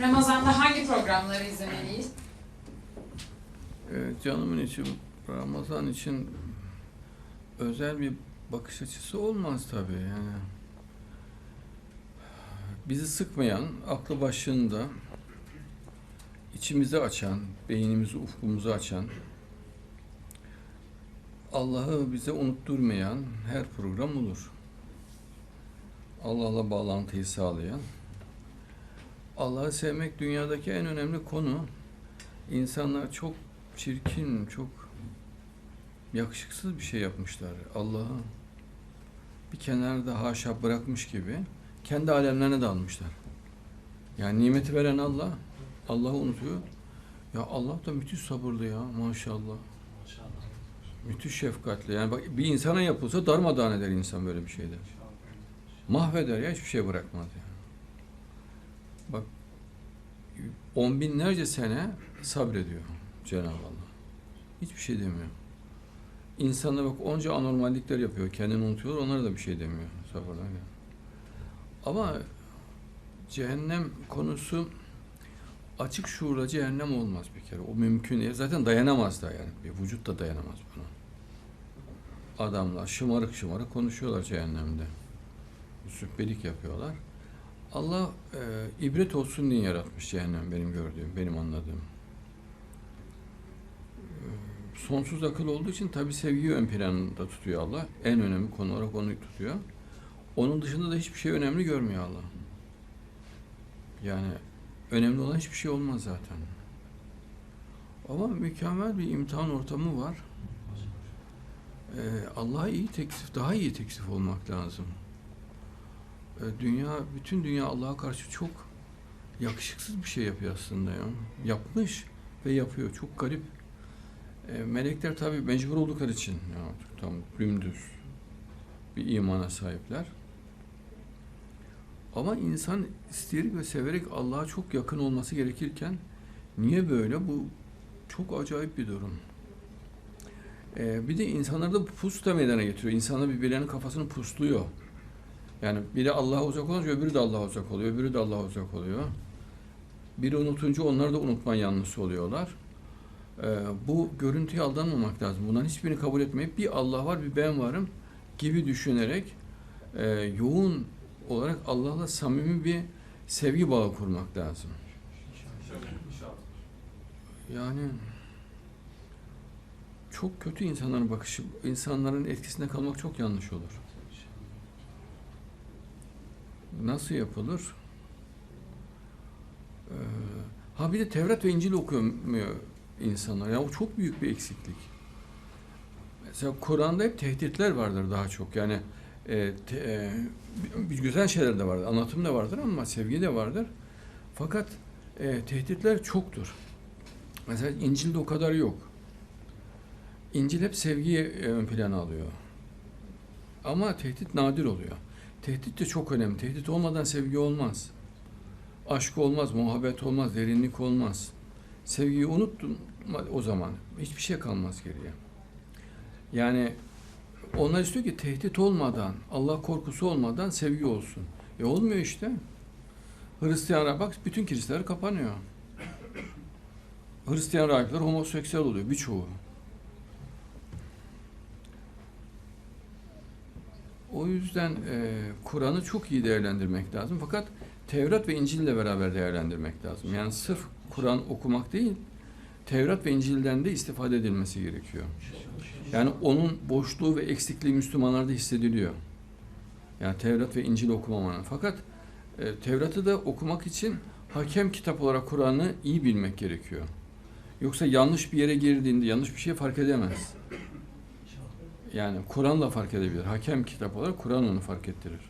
Ramazan'da hangi programları izlemeliyiz? Ee, canımın için Ramazan için özel bir bakış açısı olmaz tabii yani. Bizi sıkmayan, aklı başında içimizi açan, beynimizi, ufkumuzu açan, Allah'ı bize unutturmayan her program olur. Allah'la bağlantıyı sağlayan. Allah'ı sevmek dünyadaki en önemli konu. İnsanlar çok çirkin, çok yakışıksız bir şey yapmışlar. Allah'ı bir kenarda haşa bırakmış gibi kendi alemlerine dalmışlar. Yani nimeti veren Allah, Allah'ı unutuyor. Ya Allah da müthiş sabırlı ya maşallah. Müthiş şefkatli. Yani bak bir insana yapılsa darmadağın eder insan böyle bir şeyde. Mahveder ya hiçbir şey bırakmaz yani. Bak on binlerce sene sabrediyor Cenab-ı Allah. Hiçbir şey demiyor. İnsanlar bak onca anormallikler yapıyor. Kendini unutuyor. Onlara da bir şey demiyor. Sabırlar yani. Ama cehennem konusu açık şuurla cehennem olmaz bir kere. O mümkün değil. Zaten dayanamaz da yani. Bir vücut da dayanamaz buna. Adamlar şımarık şımarık konuşuyorlar cehennemde. Sübbelik yapıyorlar. Allah e, ibret olsun diye yaratmış cehennem benim gördüğüm, benim anladığım. E, sonsuz akıl olduğu için tabi sevgiyi ön planında tutuyor Allah. En önemli konu olarak onu tutuyor. Onun dışında da hiçbir şey önemli görmüyor Allah. Yani önemli olan hiçbir şey olmaz zaten. Ama mükemmel bir imtihan ortamı var. Ee, Allah'a iyi teklif, daha iyi teklif olmak lazım. Ee, dünya, bütün dünya Allah'a karşı çok yakışıksız bir şey yapıyor aslında ya. Yapmış ve yapıyor. Çok garip. Ee, melekler tabii mecbur oldukları için ya tam dümdüz bir imana sahipler. Ama insan isteyerek ve severek Allah'a çok yakın olması gerekirken niye böyle? Bu çok acayip bir durum. Ee, bir de insanlarda pus da meydana getiriyor. İnsanlar birbirlerinin kafasını pusluyor. Yani biri Allah'a uzak olunca öbürü de Allah'a uzak oluyor, öbürü de Allah'a uzak oluyor. Biri unutunca onlar da unutma yanlısı oluyorlar. Ee, bu görüntüye aldanmamak lazım. Bunların hiçbirini kabul etmeyip bir Allah var, bir ben varım gibi düşünerek e, yoğun olarak Allah'la samimi bir sevgi bağı kurmak lazım. Yani çok kötü insanların bakışı, insanların etkisinde kalmak çok yanlış olur. Nasıl yapılır? Ee, ha bir de Tevrat ve İncil okumuyor insanlar. Ya o çok büyük bir eksiklik. Mesela Kur'an'da hep tehditler vardır daha çok. Yani e, te, e, güzel şeyler de vardır, anlatım da vardır ama sevgi de vardır. Fakat e, tehditler çoktur. Mesela İncil'de o kadar yok. İncil hep sevgiyi e, ön plana alıyor. Ama tehdit nadir oluyor. Tehdit de çok önemli. Tehdit olmadan sevgi olmaz. Aşk olmaz, muhabbet olmaz, derinlik olmaz. Sevgiyi unuttun o zaman hiçbir şey kalmaz geriye. Yani onlar istiyor ki tehdit olmadan, Allah korkusu olmadan sevgi olsun. E olmuyor işte. Hristiyanlara bak bütün kiliseler kapanıyor. Hristiyan rahipler homoseksüel oluyor birçoğu. O yüzden e, Kur'an'ı çok iyi değerlendirmek lazım. Fakat Tevrat ve İncil'le beraber değerlendirmek lazım. Yani sırf Kur'an okumak değil, Tevrat ve İncil'den de istifade edilmesi gerekiyor. Yani onun boşluğu ve eksikliği Müslümanlarda hissediliyor. Yani Tevrat ve İncil okumamanın. Fakat e, Tevrat'ı da okumak için hakem kitap olarak Kur'an'ı iyi bilmek gerekiyor. Yoksa yanlış bir yere girdiğinde yanlış bir şey fark edemez. Yani Kur'an'la fark edebilir. Hakem kitap olarak Kur'an onu fark ettirir.